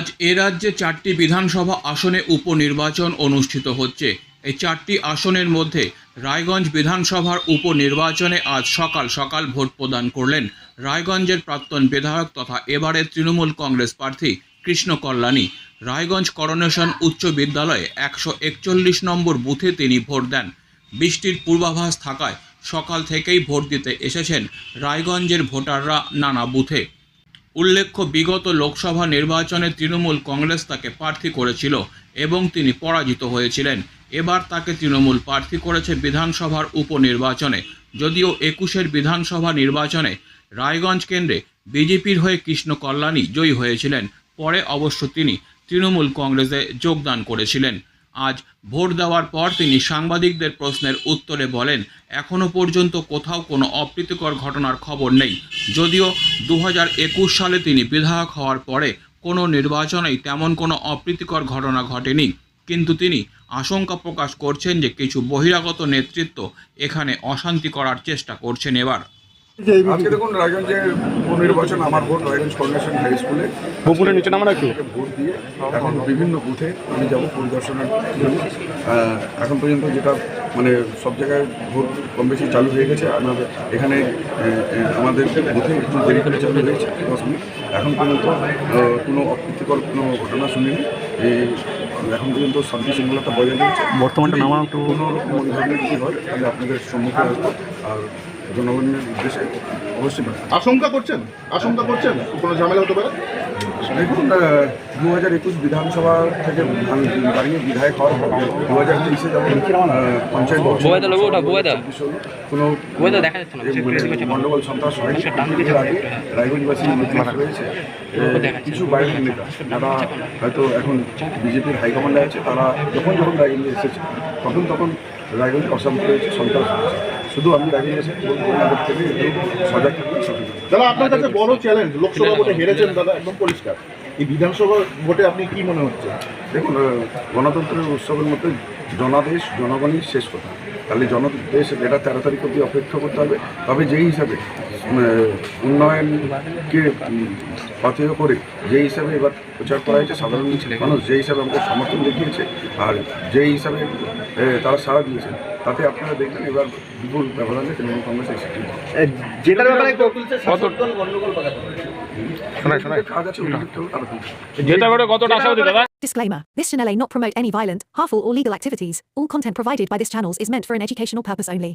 আজ এ রাজ্যে চারটি বিধানসভা আসনে উপনির্বাচন অনুষ্ঠিত হচ্ছে। এই চারটি আসনের মধ্যে রায়গঞ্জ বিধানসভার উপনির্বাচনে আজ সকাল সকাল ভোট প্রদান করলেন রায়গঞ্জের প্রাক্তন বিধায়ক তথা এবারের তৃণমূল কংগ্রেস প্রার্থী কৃষ্ণ কল্যাণী। রায়গঞ্জ করোনেশন উচ্চ বিদ্যালয়ে একশো একচল্লিশ নম্বর বুথে তিনি ভোট দেন। বৃষ্টির পূর্বাভাস থাকায় সকাল থেকেই ভোট দিতে এসেছেন রায়গঞ্জের ভোটাররা নানা বুথে। উল্লেখ্য, বিগত লোকসভা নির্বাচনে তৃণমূল কংগ্রেস তাকে প্রার্থী করেছিল এবং তিনি পরাজিত হয়েছিলেন। এবার তাকে তৃণমূল প্রার্থী করেছে বিধানসভার উপনির্বাচনে। যদিও একুশের বিধানসভা নির্বাচনে রায়গঞ্জ কেন্দ্রে বিজেপির হয়ে কৃষ্ণ কল্যাণী জয়ী হয়েছিলেন, পরে অবশ্য তিনি তৃণমূল কংগ্রেসে যোগদান করেছিলেন। আজ ভোট দেওয়ার পর তিনি সাংবাদিকদের প্রশ্নের উত্তরে বলেন এখনও পর্যন্ত কোথাও কোনো অপ্রীতিকর ঘটনার খবর নেই। যদিও দু হাজার একুশ সালে তিনি বিধায়ক হওয়ার পরে কোনো নির্বাচনেই তেমন কোনো অপ্রীতিকর ঘটনা ঘটেনি। কিন্তু তিনি আশঙ্কা প্রকাশ করছেন যে কিছু বহিরাগত নেতৃত্ব এখানে অশান্তি করার চেষ্টা করছেন এবার। আজকে দেখুন রায়গঞ্জের উপনির্বাচন আমার ভোট রায়গঞ্জ ফাউন্ডেশন হাই স্কুলে। বপুরের নিচে একটু ভোট দিয়ে এখন বিভিন্ন বুথে আমি যাব পরিদর্শনের জন্য। এখন পর্যন্ত যেটা মানে সব জায়গায় ভোট কম বেশি চালু হয়ে গেছে। আমাদের এখানে আমাদের বুথে একটু দেরি করে চালু হয়েছে দশ মিনিট। এখন পর্যন্ত কোনো অপ্রীতিকর কোনো ঘটনা শুনিনি। এই এখন পর্যন্ত শান্তি শৃঙ্খলতা বজায় রয়েছে। বর্তমানটা যদি নামাও কোনো রকম ধরনের কিছু হয় তাহলে আপনাদের সম্মুখে আসব। আর জনগণের উদ্দেশ্যে অবশ্যই আশঙ্কা করছেন? আশঙ্কা করছেন? কোনো ঝামেলা হতে পারে? দেখুন দু হাজার একুশ বিধানসভা থেকে আমি দাঁড়িয়ে বিধায়ক হওয়ার পর দু হাজার তেইশে যখন পঞ্চায়েত। কোনো মানে সন্ত্রাস হয়নি আগে রায়গঞ্জবাসী ইতিহাস রয়েছে এ, কিছু বাইরের নেতা যারা হয়তো এখন বিজেপির হাইকমান্ডে আছে তারা যখন যখন রায়গঞ্জে এসেছে তখন তখন রায়গঞ্জ অশান্তি হয়েছে সন্ত্রাস হয়েছে। শুধু আমি বলব থেকে সজাগ থাকবেন দাদা আপনার কাছে বড় চ্যালেঞ্জ লোকসভা ভোটে হেরেছেন দাদা একদম পরিষ্কার। এই বিধানসভা ভোটে আপনি কি মনে হচ্ছে? দেখুন গণতন্ত্রের উৎসবের মধ্যে জনাদেশ জনগণই শেষ কথা। তাহলে জনদেশ এটা তেরো তারিখ অব্দি অপেক্ষা করতে হবে তবে যেই হিসাবে উন্নয়নকে উম, পাথেয় করে যেই হিসাবে এবার প্রচার করা হয়েছে সাধারণ মানুষ যেই হিসাবে আমাদের সমর্থন দেখিয়েছে আর যেই হিসাবে তারা সাড়া দিয়েছে তাতে আপনারা দেখবেন এবার বিপুল ব্যবধানে তৃণমূল কংগ্রেস এসেছে। ব্যাপারে Disclaimer This channel may not promote any violent, harmful, or legal activities. All content provided by this channel is meant for an educational purpose only.